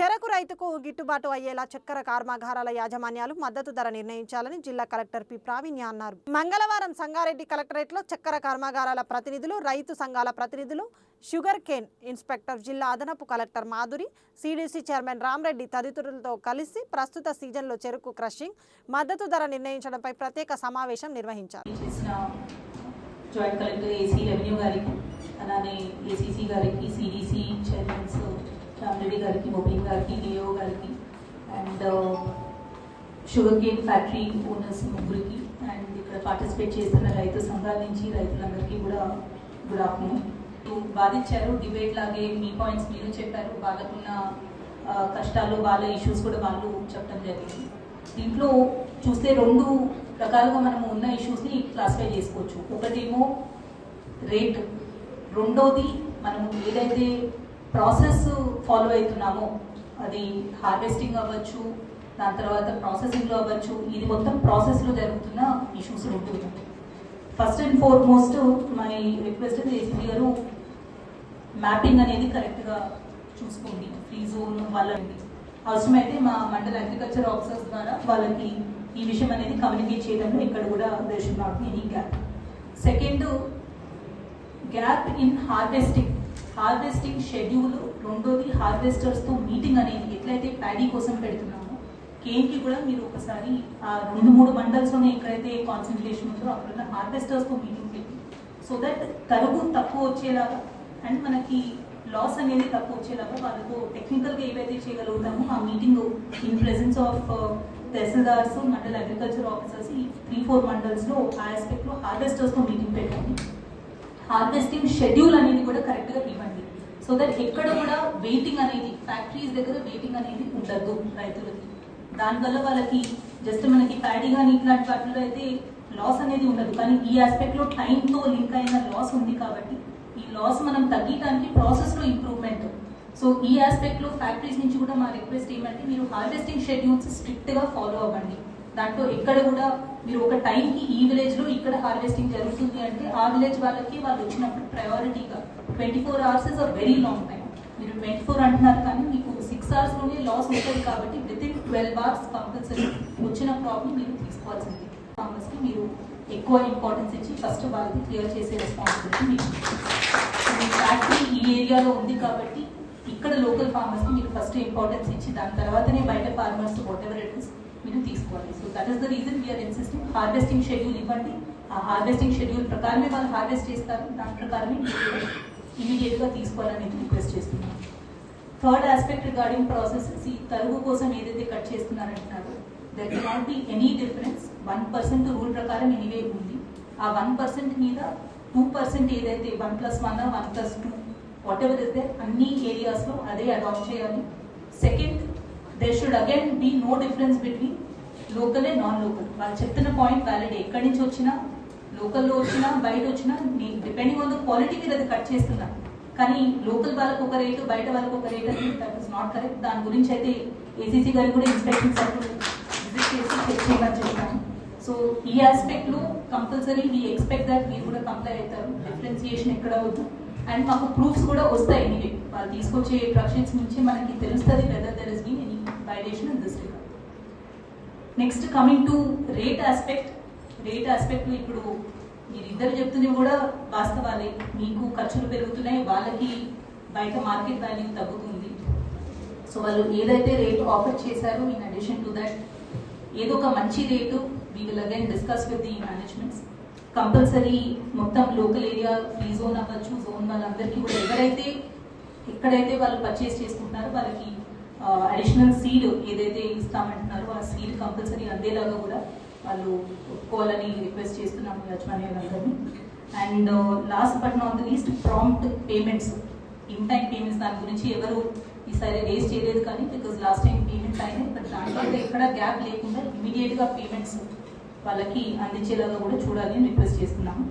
చెరకు రైతుకు గిట్టుబాటు అయ్యేలా చక్కెర కర్మాగారాల యాజమాన్యాలు మద్దతు ధర నిర్ణయించాలని జిల్లా కలెక్టర్ పి. ప్రావీణ్య అన్నారు. మంగళవారం సంగారెడ్డి కలెక్టరేట్లో చక్కెర కర్మాగారాల ప్రతినిధులు రైతు సంఘాల ప్రతినిధులు షుగర్ కేన్ ఇన్స్పెక్టర్ జిల్లా అదనపు collector Madhuri CDC chairman Ramreddy తదితరులతో కలిసి ప్రస్తుత సీజన్లో చెరుకు క్రషింగ్ మద్దతు ధర నిర్ణయించడంపై ప్రత్యేక సమావేశం నిర్వహించారు. జాయింట్ కలెక్టర్ ఏసీ రెవెన్యూ గారికి అలానే ఏసీసీ గారికి సిడిసి చైర్మన్స్ రామరెడ్డి గారికి మొబైల్ గారికి డిఓ గారికి and sugar cane factory owners ముగ్గురికి అండ్ ఇక్కడ పార్టిసిపేట్ చేస్తున్న రైతు సంఘాల నుంచి రైతులందరికీ కూడా గుడ్ ఆఫ్టర్నూన్ బాధించారు డిబేట్ లాగే మీ పాయింట్స్ మీరు చెప్పారు వాళ్ళకున్న uh, కష్టాలు వాళ్ళ ఇష్యూస్ కూడా వాళ్ళు చెప్పడం జరిగింది. దీంట్లో చూస్తే రెండు రకాలుగా మనము ఉన్న ఇష్యూస్ని క్లాసిఫై చేసుకోవచ్చు. ఒకటేమో రేట్ రెండోది మనము ఏదైతే ప్రాసెస్ ఫాలో అవుతున్నామో. అది హార్వెస్టింగ్ అవ్వచ్చు దాని తర్వాత ప్రాసెసింగ్లో అవ్వచ్చు ఇది మొత్తం ప్రాసెస్లో జరుగుతున్న ఇష్యూస్ ఉంటుంది first and foremost my request ACB గారు మ్యాపింగ్ అనేది కరెక్ట్గా చూసుకోండి. ఫ్రీ జోన్ వాళ్ళని అవసరమైతే మా మండల అగ్రికల్చర్ ఆఫీసర్స్ ద్వారా వాళ్ళకి ఈ విషయం అనేది కమ్యూనికేట్ చేయడంలో ఇక్కడ కూడా దేశం not any gap second gap in harvesting harvesting schedule రెండోది హార్వెస్టర్స్తో మీటింగ్ అనేది ఎట్లయితే ప్యాడీ కోసం పెడుతున్నామో కేన్కి కూడా మీరు ఒకసారి ఆ రెండు మూడు మండల్స్లోనే ఎక్కడైతే కాన్సన్ట్రేషన్ ఉందో అక్కడ హార్వెస్టర్స్తో మీటింగ్ పెట్టి సో దట్ తరుగు తక్కువ వచ్చేలాగా అండ్ మనకి లాస్ అనేది తక్కువ వచ్చేలాగా వాళ్ళతో టెక్నికల్గా ఏవైతే చేయగలుగుతామో ఆ meeting in presence of tahsildars mandal agriculture officers ఈ త్రీ ఫోర్ మండల్స్లో ఆ ఆస్పెక్ట్లో హార్వెస్టర్స్తో మీటింగ్ పెట్టండి హార్వెస్టింగ్ షెడ్యూల్ అనేది కూడా కరెక్ట్గా ఇవ్వండి. సో దట్ ఎక్కడ కూడా వెయిటింగ్ అనేది ఫ్యాక్టరీస్ దగ్గర వెయిటింగ్ అనేది ఉండదు రైతులకి. దానివల్ల వాళ్ళకి జస్ట్ మనకి ప్యాడీ కానీ ఇట్లాంటి వాటిలో అయితే లాస్ అనేది ఉండదు. కానీ ఈ ఆస్పెక్ట్లో టైంతో లింక్ అయిన లాస్ ఉంది కాబట్టి ఈ లాస్ మనం తగ్గించడానికి ప్రాసెస్లో ఇంప్రూవ్మెంట్ సో ఈ ఆస్పెక్ట్లో ఫ్యాక్టరీస్ నుంచి కూడా మా రిక్వెస్ట్ ఏమంటే మీరు హార్వెస్టింగ్ షెడ్యూల్స్ స్ట్రిక్ట్గా ఫాలో అవ్వండి. దాంట్లో ఎక్కడ కూడా మీరు ఒక టైంకి ఈ విలేజ్లో ఇక్కడ హార్వెస్టింగ్ జరుగుతుంది అంటే ఆ విలేజ్ వాళ్ళకి వాళ్ళు వచ్చినప్పుడు ప్రయారిటీగా twenty four hours is a very long time మీరు ట్వంటీ ఫోర్ అంటున్నారు కానీ మీకు సిక్స్ అవర్స్లోనే లాస్ ఉంటుంది కాబట్టి within twelve hours compulsory వచ్చిన ప్రాబ్లం మీరు తీసుకోవాల్సింది. ఫార్మర్స్కి మీరు ఎక్కువ ఇంపార్టెన్స్ ఇచ్చి ఫస్ట్ వాళ్ళకి క్లియర్ చేసే రెస్పాన్సిబిలిటీ మీకు ఫ్యాక్టరీ ఈ ఏరియాలో ఉంది కాబట్టి ఇక్కడ లోకల్ ఫార్మర్స్కి మీరు ఫస్ట్ ఇంపార్టెన్స్ ఇచ్చి దాని తర్వాతనే బయట farmers whatever it is చేసుకోవాలి. So that is the reason we are insisting harvesting schedule ఇవ్వండి. ఆ హార్వెస్టింగ్ షెడ్యూల్ ప్రకారమే వాళ్ళు హార్వెస్ట్ చేస్తారు. దాని ప్రకారమే ఇమీడియట్గా తీసుకోవాలని రిక్వెస్ట్ చేస్తున్నాను. థర్డ్ ఆస్పెక్ట్ రిగార్డింగ్ ప్రాసెస్ ఈ తరుగు కోసం ఏదైతే cut చేస్తున్నారంటున్నారు that not be any difference one percent rule ప్రకారం ఎనీవే ఉంది. ఆ వన్ పర్సెంట్ మీద టూ పర్సెంట్ ఏదైతే one plus one one plus two whatever is they అన్ని ఏరియాస్లో అదే అడాప్ట్ చేయాలి. Second they should again be no difference between local and non local వాళ్ళు చెప్తున్న పాయింట్ వ్యాలిడ్ ఎక్కడి నుంచి వచ్చినా లోకల్లో వచ్చినా బయట వచ్చినా డిపెండింగ్ ఆన్ ద క్వాలిటీ మీద అది కట్ చేస్తున్నారు కానీ లోకల్ వాళ్ళకి ఒక రేటు బయట వాళ్ళకి ఒక రేట్ అనేది దట్ ఇస్ నాట్ కరెక్ట్ దాని గురించి అయితే ఏసీసీ గారికి కూడా ఇన్స్పెక్షన్ సర్కిల్ విజిట్ చేసి చెక్ చేయమని చెప్పాను సో ఈ ఆస్పెక్ట్లో కంపల్సరీ వీ ఎక్స్పెక్ట్ దట్ మీరు కూడా కంప్లై అవుతారు. డిఫరెన్సియేషన్ ఎక్కడ అవుతుంది అండ్ మాకు ప్రూఫ్స్ కూడా వస్తాయి ఎనీవే వాళ్ళు తీసుకొచ్చే ప్రొడక్షన్స్ నుంచి మనకి తెలుస్తుంది whether there is been any violation in this regard next coming to rate aspect rate aspect ఇప్పుడు మీరిద్దరు చెప్తున్నవి కూడా వాస్తవాలే. మీకు ఖర్చులు పెరుగుతున్నాయి వాళ్ళకి బయట మార్కెట్ వాల్యూ తగ్గుతుంది. సో వాళ్ళు ఏదైతే రేట్ ఆఫర్ చేశారో ఇన్ అడిషన్ టు దట్ ఏదో ఒక మంచి rate we will again discuss with the managements compulsory మొత్తం లోకల్ ఏరియా ఫ్రీ జోన్ అవ్వచ్చు. జోన్ వాళ్ళందరికీ కూడా ఎవరైతే ఎక్కడైతే వాళ్ళు పర్చేస్ చేసుకుంటున్నారో వాళ్ళకి అడిషనల్ సీడ్ ఏదైతే ఇస్తామంటున్నారో ఆ సీడ్ కంపల్సరీ అందేలాగా కూడా వాళ్ళు ఒప్పుకోవాలని రిక్వెస్ట్ చేస్తున్నాము యజమాన్యాలందరినీ and last but not the least prompt payments in time payments దాని గురించి ఎవరు ఈసారి రేస్ చేయలేదు కానీ బికాజ్ లాస్ట్ టైం పేమెంట్స్ అయినాయి బట్ దాంట్లో ఎక్కడ గ్యాప్ లేకుండా ఇమీడియట్గా పేమెంట్స్ వాళ్ళకి అందించేలాగా కూడా చూడాలి అని రిక్వెస్ట్ చేస్తున్నాము.